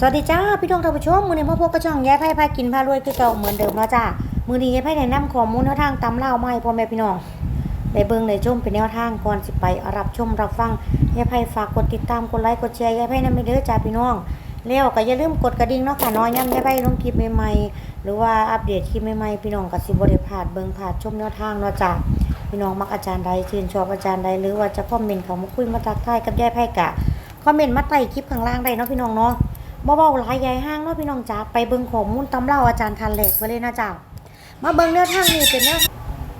สวัสดีจ้าพี่น้องท่านผู้ชมมือนี้พ่อพกกระช่องย้ายไพ่พากินพารวยคือเก่าเหมือนเดิมแล้วจ้ามือนี้ย้ายไพ่แนะนำข้อมูลแนวทางตำเล่าไมาให้พ่อแม่พี่น้องได้เบิ่งได้ชมเป็นแนวทางก่อนสิไปรับชมรับฟังย้ายไพ่ฝากกดติดตามกดไลค์กดแชร์ย้ายไพ่นั่นไม่เด้อจ้าพี่น้องแล้วก็อย่าลืมกดกระดิ่งเนาะค่ะน้อยย้ำย้ายไพ่ลงคลิปใหม่ๆหรือว่าอัปเดตคลิปใหม่ๆพี่น้องก็สิบ่ได้พาดเบิ่งพาดชมแนวทางเนาะจ้าพี่น้องมักอาจารย์ใดชื่นชอบอาจารย์ใดหรือว่าจะคอมเมนต์เขามาคุยมาทักทายกับย้ายไพ่กะคอมเมนต์มาใต้คลิปข้างล่างได้เนาะพี่น้องเนาะ บ่เบาหลายใหญ่ห้างเนาะพี่น้องจ๋าไปเบิ่งข้อมูลตำเล่าอาจารย์ทันแหลกไปเลยนะจ้า มาเบิ่งแนวทางนี้เป็นแนว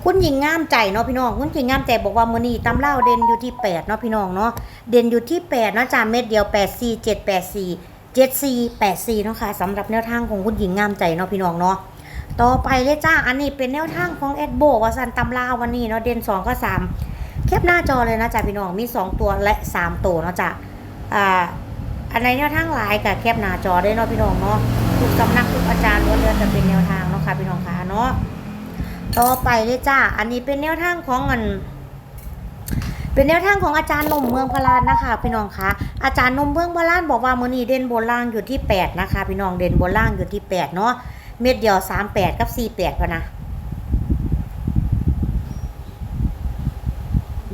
คุณหญิงงามใจเนาะพี่น้องคุณหญิงงามใจบอกว่ามื้อนี้ตำเล่าเด่นอยู่ที่8เนาะพี่น้องเนาะเด่นอยู่ที่8เนาะจ้าเม็ดเดียว 8 4 7 8 4 7 4 8 4เนาะค่ะสำหรับแนวทางของคุณหญิงงามใจเนาะพี่น้องเนาะต่อไปเลยจ้า อันนี้เป็นแนวทางของแอดโบว่าสันตำลาววันนี้เนาะเด่น2ก็3แคปหน้าจอเลยนะจ้าพี่น้องมี 2 ตัวและ 3 ตัวเนาะจ้าอ่า อันไหนแนวทางหลายกับแคปหน้าจอได้เนาะพี่น้องเนาะทุกสำนักทุกอาจารย์ล้วนเรือนจะเป็นแนวทางเนาะค่ะพี่น้องค่ะเนาะต่อไปเลยจ้าอันนี้เป็นแนวทางของเงินเป็นแนวทางของอาจารย์นมเมืองพลานนะคะพี่น้องคะอาจารย์นมเมืองพลานบอกว่ามือนี้เด่นบนล่างอยู่ที่ 8 นะคะ พี่น้องเด่นบนล่างอยู่ที่ 8 เนาะเม็ดเดียว 38 กับ 48พะนะ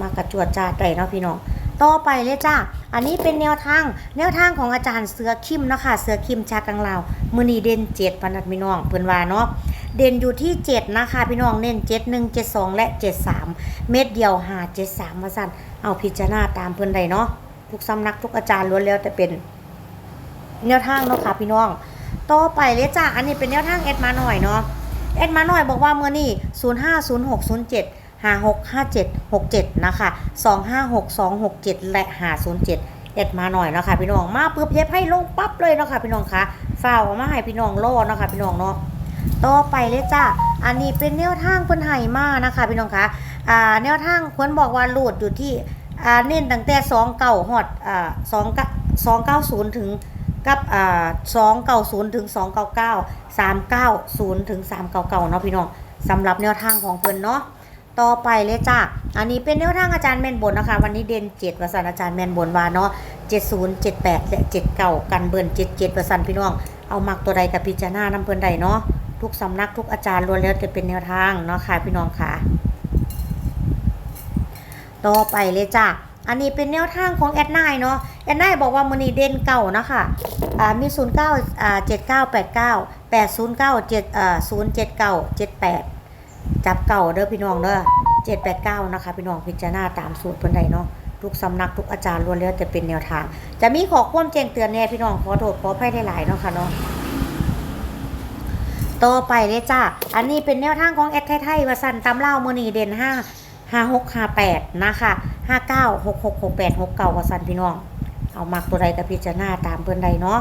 มากระจวดจ้าใจเนาะพี่น้อง ต่อไปเลยจ้าอันนี้เป็นแนวทางแนวทางของอาจารย์เสือคิมเนาะค่ะเสือคิมชากังลาวมือนีเด่นเจ็ดพนัดพี่น้องเพิ่อนว่าเนาะเด่นอยู่ที่เจ็ดนะคะ พี่น้องเน้นเจ็ดหนึ่งเจ็ดสองและเจ็ดสามเม็ดเดียวหาเจ็ดสามมาสั่นเอาพิจารณาตามเพิ่อนใดเนาะทุกสำนักทุกอาจารย์ล้วนแล้วแต่เป็นแนวทางเนาะค่ะพี่น้องต่อไปเลยจ้าอันนี้เป็นแนวทางเอ็ดมาหน่อยเนาะเอ็ดมาหน่อยบอกว่าเมื่อนี่ศู นย์ห้าศูนย์หกห้าเจ็ดหกเจ็ดนะคะสองห้าหกสองหกเจ็ดและห้าศูนย์เจ็ดเอ็ดมาหน่อยนะคะพี่น้องมาปุ๊บเย็บให้ลงปั๊บเลยนะคะพี่น้องคะฝ้าวเอามาให้พี่น้องโล่นะคะพี่น้องเนาะต่อไปเลยจ้าอันนี้เป็นแนวทางเพิ่นให้มานะคะพี่น้องคะอ่าแนวทางเพิ่นบอกว่าโหลดอยู่ที่อ่าเน้นตั้งแต่สองเก้าฮอดอ่าสองสองเก้าศูนย์ถึงกับอ่าสองเก้าศูนย์ถึงสองเก้าเก้าสามเก้าศูนย์ถึงสามเก้าเก้าเนาะพี่น้องสำหรับแนวทางของเพิ่นเนาะ ต่อไปเลยจ้าอันนี้เป็นแนวทางอาจารย์แมนบนนะคะ วันนี้เด่นเจ็ดประสันอาจารย์แมนบนว่าเนาะเจ็ดศูนย์เจ็ดแปดและเจ็ดเก้ากันเบิร์นเจ็ดเจ็ดประสันพี่น้อง เอามักตัวใดกับพิจารณาน้ำเพิ่อนใดเนาะทุกสำนักทุกอาจารย์ล้วนแล้วจะเป็นแนวทางเนาะค่ะพี่น้องค่ะ ต่อไปเลยจ้าอันนี้เป็นแนวทางของแอดไนเนาะแอนนายบอกว่ามือนีเด่นเก่านะคะอ่ามี0 9อ่า7 9 8 9 8 0 9 7อ่า0 7 9 7 8จั จับเก่าเด้อพี่น้องเด้อ7 8 9นะคะ พี่น้องพิจารณาตามสูตรเพิ่นใดเนาะทุกสำนักทุกอาจารย์ล้วนแล้วจะเป็นแนวทาง จะมีขอความแจ้งเตือนแน่พี่น้องขอโทษขออภัยได้หลายเนาะค่ะเนาะต่อไปเลยจ้าอันนี้เป็นแนวทางของแอดไทยๆวาสันตำเล่ามือนีเด่นห้าห้าหกห้าแปดนะคะห้าเก้าหกหกหกแปดหกเก้าวาสันพี่น้อง เอามักตัวใดกับพิจารณาตามเพื่อนใดเนาะ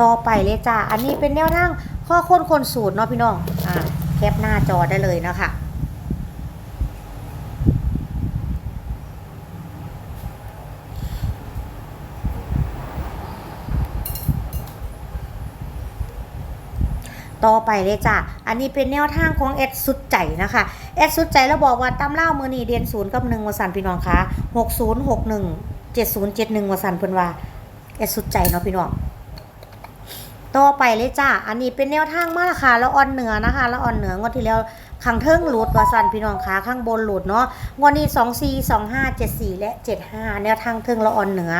ต่อไปเลยจ้าอันนี้เป็นแนวทางข้อค้นคนสูตรเนาะพี่น้อง อ่า แคปหน้าจอได้เลยนะคะต่อไปเลยจ้ะ อันนี้เป็นแนวทางของเอดสุดใจนะคะเอดสุดใจแล้วบอกว่าตำเล่ามือนีเดียนศูนย์กับหนึ่งวสันพี่น้องคะหกศูนย์หกหนึ่งเจ็ดศูนย์เจ็ดหนึ่งวสันเพิ่นว่าเอดสุดใจเนาะพี่น้อง ต่อไปเลยจ้ะอันนี้เป็นแนวทางมาราคาแล้วอ่อนเหนือนะคะแล้วอ่อนเหนืองวดที่แล้วข้างเทิงหลุดวสันพี่น้องคะข้างบนหลุดเนาะงวดนี้สองสี่สองห้าเจ็ดสี่และเจ็ดห้าแนวทางเทิงแล้วอ่อนเหนือ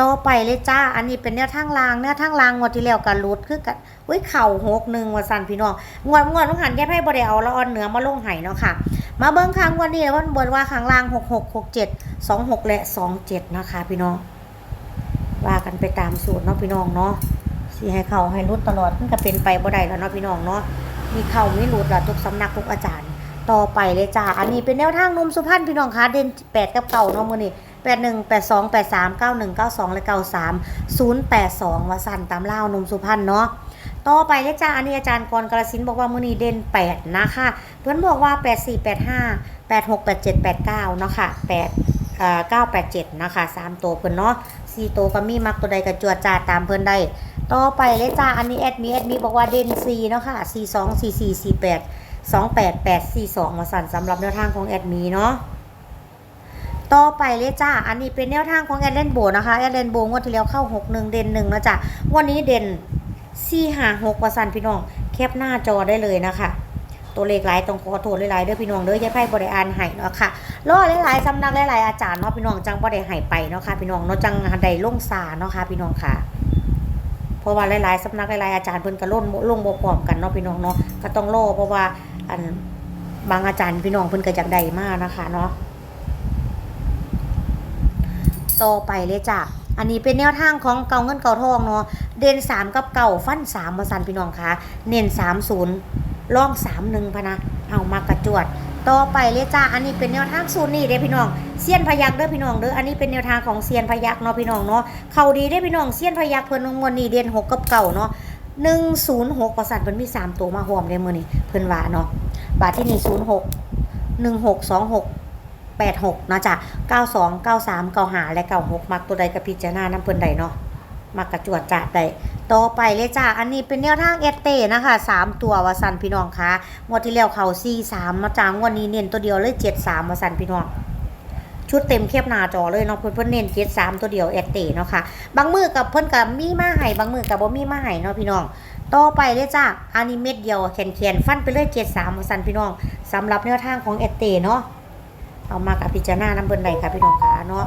ต่อไปเลยจ้า อันนี้เป็นแนวทางรางแนวทางรางงวดที่แล้วกันรุดคือกันอุ้ยเข่าหกหนึ่งว่าสันพี่น้องงวดงวดต้องหันแยกให้บริเอาละอ่อนเหนือมาลงไห้เนาะค่ะ มาเบิ้งครั้งวันนี้วันบนว่าข้างล่างหกหกหกเจ็ดสองหกและสองเจ็ดนะคะ พี่น้อง ว่ากันไปตามสูตรเนาะพี่น้องเนาะ สีให้เขาให้รุดตลอดมันก็เป็นไปบ่ได้แล้วเนาะพี่น้องเนาะมีเข่ามีรุดละทุกสำนักทุกอาจารย์ ต่อไปเลยจ้าอันนี้เป็นแนวทางนมสุพรรณพี่น้องคะเด่นแปดกับเก่าเนาะมือนี้แปดหนึ่งแปดสองแปดสามเก้าหนึ่งเก้าสองและเก้าสามศูนย์แปดสองวสันตามเล่านมสุพรรณเนาะต่อไปเลยจ้าอันนี้อาจารย์กรกระสินบอกว่ามือนี้เด่นแปดนะคะเพื่อนบอกว่าแปดสี่แปดห้าแปดหกแปดเจ็ดแปดเก้าเนาะค่ะแปดเก้าแปดเจ็ดนะคะสามตัวเพื่อนเนาะสี่ตัวก็มีมักตัวใดก็จวดจ่าตามเพื่อนได้ ต่อไปเลยจ้า อันนี้แอดมีแอดมีบอกว่าเด่นสี่เนาะค่ะสี่สองสี่สี่สี่แปดสองแปดแปดสี่สองมาสั่นสำหรับแนวทางของแอดมีเนาะต่อไปเลยจ้า อันนี้เป็นแนวทางของแอดเลนโบนะคะแอดเลนโบงวดที่แล้วเข้า6 1เด่น1นะจ๊ะวันนี้เด่น4 5 6ประสันพี่น้อง แคปหน้าจอได้เลยนะคะตัวเลขหลายต้องขอโทษหลายๆเด้อพี่น้องเด้อยายไพ่บริอานให้เนาะค่ะรอหลายๆสำนักหลายๆอาจารย์เนาะพี่น้องจังบ่ได้ให้ไปเนาะค่ะพี่น้องเนาะจังได้ลงซาเนาะค่ะพี่น้องค่ะ เพราะว่าหลายๆสำนักหลายๆอาจารย์เพิ่นก็ล่นลงบ่พร้อมกันเนาะพี่น้องเนาะก็ต้องรอเพราะว่าอันบางอาจารย์พี่น้องเพิ่นก็อยากได้มากนะคะเนาะต่อไปเลยจ้ะอันนี้เป็นแนวทางของเก่าเงินเก่าทองเนาะเด่น3กับเก่าฟัน3มมาสันพี่น้องคะเน้น30ล่อง31พนะเอามากระจวด ต่อไปเลยจ้า อันนี้เป็นแนวทางสูตรนี่เด้อพี่น้องเซียนพยักเด้อพี่น้องเด้อ อันนี้เป็นแนวทางของเซียนพยักเนาะพี่น้องเนาะ เขาดีได้อพี่น้องเซียนพยักเพิ่นงวดนี้เด่น6กับเก่าเนาะ106ประสันเพิ่นมี3ตัวมาห่วมในมือนี้เพิ่นว่าเนาะ บาทที่นี่06 1626 86เนาะจ้ะ92 93 95และ96มักตัวใดกับพิจารณาน้ำเพิ่นใดเนาะ มักกระจวดจัดใด ต่อไปเลยจ้ะอันนี้เป็นแนวทางเอสเต้นะคะ3ตัววาสันพี่น้องคะงวดที่แล้วเขา43มาจ้างวดนี้เน้นตัวเดียวเลย73วาสันพี่น้องชุดเต็มเทียบหน้าจอเลยเนาะเพิ่อนเพิ่อนเน้น73ตัวเดียวเอสเต้เนาะค่ะบางมือกับเพิ่อนกับมีมาให้บางมือกับบ่มีมาให้เนาะพี่น้องต่อไปเลยจ้ะอันนี้เม็ดเดียวแขนๆฟันไปเลย73วาสันพี่น้องสำหรับแนวทางของเอสเต้เนาะเอามากับพิจารณาน้ำเบิ่นใดค่ะพี่น้องคะเนาะ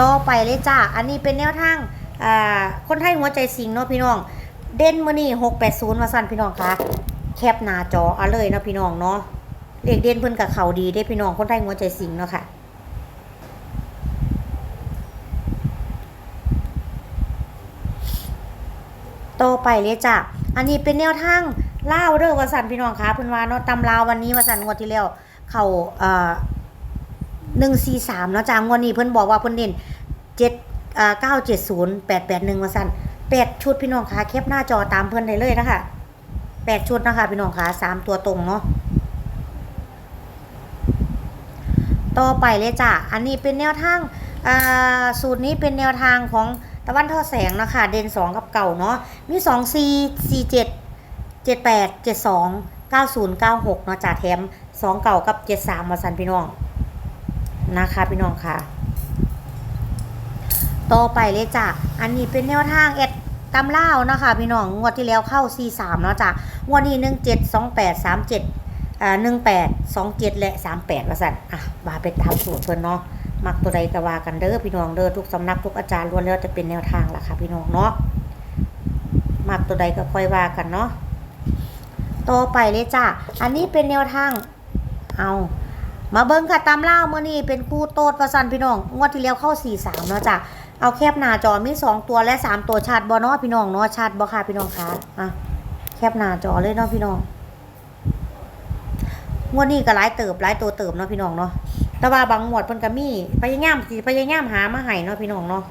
ต่อไปเลยจ้าอันนี้เป็นแนวทาง อ่าคนไทยหัวใจสิงเนาะพี่น้อง เด่นมือนี่หกแปดศูนย์มาสั่นพี่น้องคะแคปหน้าจอเอาเลยเนาะพี่น้องเนาะเลขเด่นเพิ่นกับเขาดีได้พี่น้องคนไทยหัวใจสิงเนาะค่ะต่อไปเลยจ้ะ อันนี้เป็นแนวทางเล่าเด้อวาสันพี่น้องคะเพิ่นว่าเนาะตำลาววันนี้วาสันงวดที่แล้วเขาเอ่อหนึ่งสี่สามเนาะจ้างวดนี้เพิ่นบอกว่าเพิ่นเน้นเจ็ด เก้าเจ็ดศูนย์แปดแปดหนึ่งวาสันแปดชุดพี่น้องคะแคปหน้าจอตามเพิ่อนได้เลยนะคะแปดชุดนะคะพี่น้องคะสามตัวตรงเนาะต่อไปเลยจ้ะ อันนี้เป็นแนวทางอ่าสูตรนี้เป็นแนวทางของตะวันทอแสงนะคะ เด่น2กับเก่าเนาะ มี2 4 4 7 7 8 7 2 9 0 9 6เนาะจ่าแถม2เก่ากับ7 3มาสันพี่น้อง นะคะพี่น้องค่ะ ต่อไปเลยจ้ะ อันนี้เป็นแนวทางเอ็ดตำเล่านะคะพี่น้องงวดที่แล้วเข้า 4 3เนาะจ้ะงวดนี้1 7 2 8 3 7อ่าหนึ่งแปดสองเจ็ดและสามแปดว่าสั่นอะว่าไปตามสูตรเพิ่นเนาะมักตัวใดก็ว่ากันเด้อพี่น้องเด้อทุกสำนักทุกอาจารย์ล้วนแล้วจะเป็นแนวทางล่ะค่ะพี่น้องเนาะมักตัวใดก็ค่อยว่ากันเนาะต่อไปเลยจ้ะอันนี้เป็นแนวทางเอามาเบิ้งค่ะตามเล่าเมื่อนี้เป็นคู่โตดประสันพี่น้องงวดที่แล้วเข้าสี่สามเนาะจ้ะ เอาแคบหน้าจอมีสองตัวและสามตัวชัดบอเนาะพี่น้องเนาะชัดบอค่ะพี่น้องคะอะแคบหน้าจอเลยเนาะพี่น้องงวดนี้ก็หลายเติบหลายตัวเติบเนาะพี่น้องเนาะแต่ว่าบางหมวดเพิ่นก็มีพยายามสิพยายามหามาให้เนาะพี่น้องเนาะ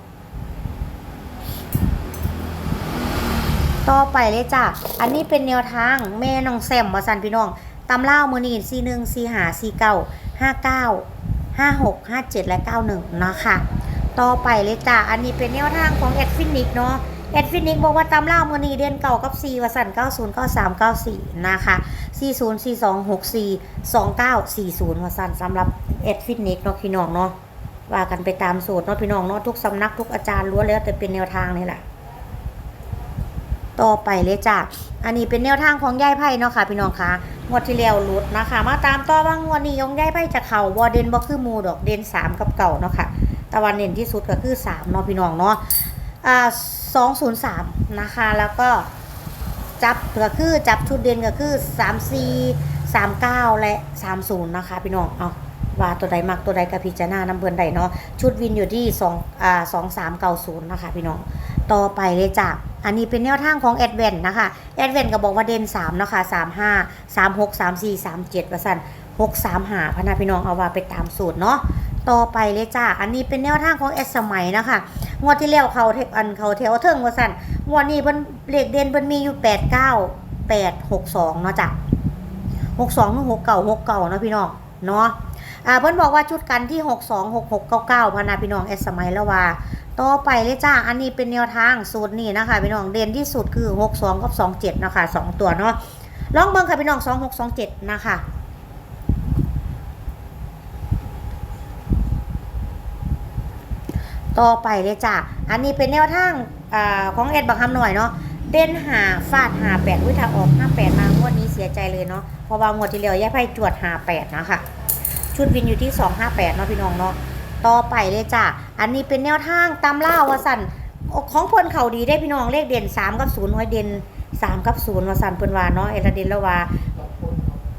ต่อไปเลยจ้ะ อันนี้เป็นแนวทางแม่น้องแซมว่าซั่นพี่น้อง ตำเล่ามือนี้41 45 49 59 56 57และ91เนาะค่ะ ต่อไปเลยจ้ะอันนี้เป็นแนวทางของแอดฟินิกเนาะแอดฟินิกบอกว่าตำเล่ามื้อนี้เดือนเก่ากับ4ว่าซั่น90 93 94 นะคะ40 42 64 2940ว่าซั่นสำหรับแอดฟินิกเนาะพี่น้องเนาะว่ากันไปตามสูตรเนาะพี่น้องเนาะทุกสำนักทุกอาจารย์ล้วนแล้วแต่เป็นแนวทางนี่แหละต่อไปเลยจ้ะ อันนี้เป็นแนวทางของยายไพ่เนาะค่ะ พี่น้องคะงวดที่แล้วหลุดนะคะ มาตามต่อว่างวดนี้ของยายไพ่จะเข่าบอเดนบอคือมูดอกเดนสามกับเก่าเนาะค่ะ ตะวันเด่นที่สุดก็คือสามเนาะพี่น้องเนาะอ่าสองศูนย์สามนะคะแล้วก็จับก็คือจับชุดเด่นก็คือสามสี่สามเก้าและสามศูนย์นะคะพี่น้องเอาว่าตัวใดมักตัวใดกับพิจารณาน้ำเพื่อนใดเนาะชุดวินอยู่ที่สองอ่าสองสามเก้าศูนย์นะคะพี่น้องต่อไปเลยจ้ะอันนี้เป็นแนวทางของแอดเวนนะคะแอดเวนก็บอกว่าเด่น3นะคะ3 5 3 6 3 4 3 7ว่าสั่น6 3หาพนาพี่น้องเอาว่าไปตามสูตรเนาะ ต่อไปเลยจ้ะอันนี้เป็นแนวทางของแอดสมัยนะคะ งวดที่แล้วเขาเทปอันเขาแถวเทิงว่าสั่นงวดนี้เพิ่นเลขเด่นเพิ่นมีอยู่8 9 8 6 2เนาะจ้ะ62ถึง6 9 6 9เนาะพี่น้องเนาะอ่าเพิ่นบอกว่าชุดกันที่6 2 6 6 9 9พนาพี่น้องแอดสมัยแล้วว่าต่อไปเลยจ้า อันนี้เป็นแนวทางสูตรนี้นะคะพี่น้องเด่นที่สุดคือ 6 2 กับ 2 7 นะคะ 2 ตัวเนาะลองเบิ่งค่ะพี่น้อง 2 6 2 7 นะคะ ต่อไปเลยจ้ะ อันนี้เป็นแนวทางอของเอ็ดบักคำหน่อยเนาะ เด่นหาฟาดหาแปดวิถ้าออกห้าแปดมางวดนี้เสียใจเลยเนาะ เพราะว่างวดที่แล้วย่าไพ่จวดหาแปดนะคะชุดวินอยู่ที่สองห้าแปดเนาะพี่น้องเนาะ ต่อไปเลยจ้ะ อันนี้เป็นแนวทางตำล่าวสันของพิ่นเข่าดีได้พี่น้องเลขเด่นสามกับศูนย์ไว้เด่นสามกับศูนย์วสันเพิ่นวาเนาะเอระเดนล้วว่า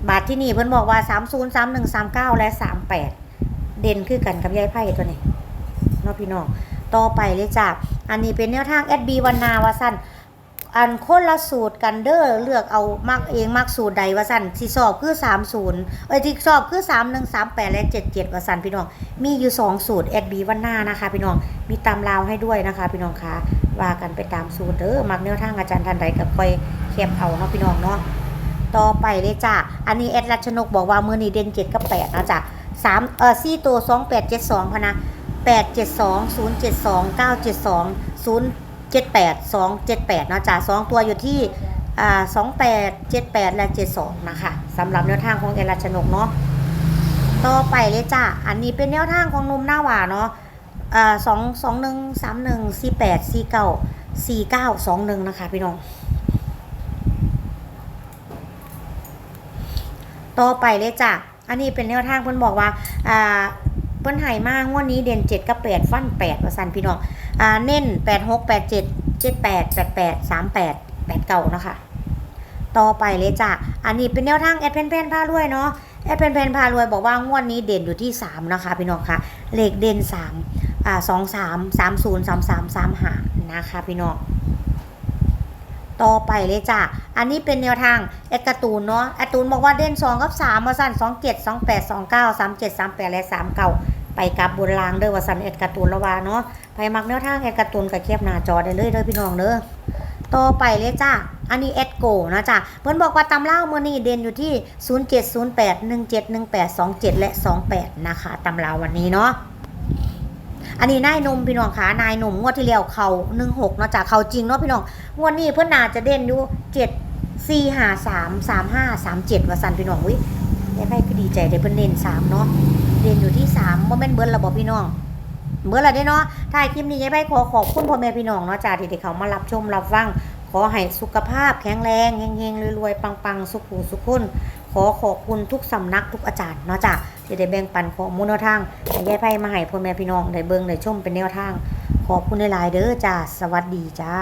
บาทที่นี่เพิ่นบอกว่า3 0 3 1 3 9และ38เด่นคือกันกับยายไพ่ตัวนี้ เนาะพี่น้องต่อไปเลยจ้ะอันนี้เป็นแนวทาง SB วันนาวาสันอันคนละสูตรกันเด้อเลือกเอามักเองมักสูตรใดวาสันที่สอบคือ 30เอ้ยที่สอบคือ 31 38 และ 77วาสันพี่น้อง มีอยู่ 2 สูตร SB วันนานะคะ พี่น้องมีตามลาวให้ด้วยนะคะ พี่น้องคะว่ากันไปตามสูตรเด้อมักแนวทางอาจารย์ทันใดกับคอยแคบเอาเนาะพี่น้องเนาะต่อไปเลยจ้ะอันนี้แอดรัชนกบอกว่ามือนี้เด่นเจ็ดกับแปดนะจ๊ะสามเออสี่ตัวสองแปดเจ็ดสองพะนะ แปดเจ็ดสองศูนย์เจ็ดสองเก้าเจ็ดสองศูนย์เจ็ดแปดสองเจ็ดแปดนะจ๊ะสองตัวอยู่ที่สองแปดเจ็ดแปดและเจ็ดสองนะคะสำหรับแนวทางของแอรัชนกเนาะต่อไปเลยจ้ะอันนี้เป็นแนวทางของนุ่มหน้าหวานเนาะสองสองหนึ่งสามหนึ่งสี่แปดสี่เก้าสี่เก้าสองหนึ่งนะคะพี่น้อง ต่อไปเลยจ้ะอันนี้เป็นแนวทางเพิ่นบอกว่าอ่า พิ่นให้มากงวดนี้เด่น7กับ8ฟัน8ว่าซั่นพี่น้องอ่าเน้น8 6 8 7 7 8 8 8 3 8 8เก่านะคะต่อไปเลยจ้ะอันนี้เป็นแนวทางแอดเพนเพนพารวยเนาะแอดเพนเพนพารวยบอกว่างวดนี้เด่นอยู่ที่3นะคะพี่น้องคะเลขเด่น3อ่า2 3 3 0 3 3 3 5นะคะพี่น้องต่อไปเลยจ้ะ อันนี้เป็นแนวทางแอดการ์ตูนเนาะแอดการ์ตูนบอกว่าเด่น2กับ3มาสั่น2 7 2 8 2 9 3 7 3 8และ3 9 ไปกับบนรางเด้อว่าสันแอดการ์ตูนละวาเนาะไปมักแนวทางแอดการ์ตูนกับเคียบหน้าจอได้เลยเด้อพี่น้องเด้อต่อไปเลยจ้ะอันนี้แอดโกนะจ้ะเพิ่นบอกว่าตำเล่ามือนี้เด่นอยู่ที่ 0708 1718 27 และ 28 นะคะตำเล่าวันนี้เนาะอันนี้นายหนมพี่น้องคะนายหนุ่มงวดที่แล้วเขาหนึ่งหกเนาะจ้ะเขาจริงเนาะพี่น้องงวดนี้เพื่อนนาจะเด่นอยู่เจ็ดสี่ห้าสามสามห้าสามเจ็ดว่าสันพี่น้องวิ ยายไพ่ก็ดีใจได้เพิ่นเด่นสามเนาะเด่นอยู่ที่สามโมเมนต์เบิร์ดระบอกพี่น้องเบิร์ดอะไรได้เนาะถ่ายคลิปนี้ยายไพ่ขอขอบคุณพ่อแม่พี่น้องเนาะจ้าที่เขามารับชมรับฟังขอให้สุขภาพแข็งแรงเฮงๆรวยๆปังๆ สุขุสุขคุณขอขอบคุณทุกสำนักทุกอาจารย์เนาะจ้ะที่ได้แบ่งปันข้อมูลแนวทางให้ยายไพ่มาให้พ่อแม่พี่น้องได้เบิ่งได้ชมเป็นแนวทาง ขอบคุณหลายๆเด้อจ้าสวัสดีจ้า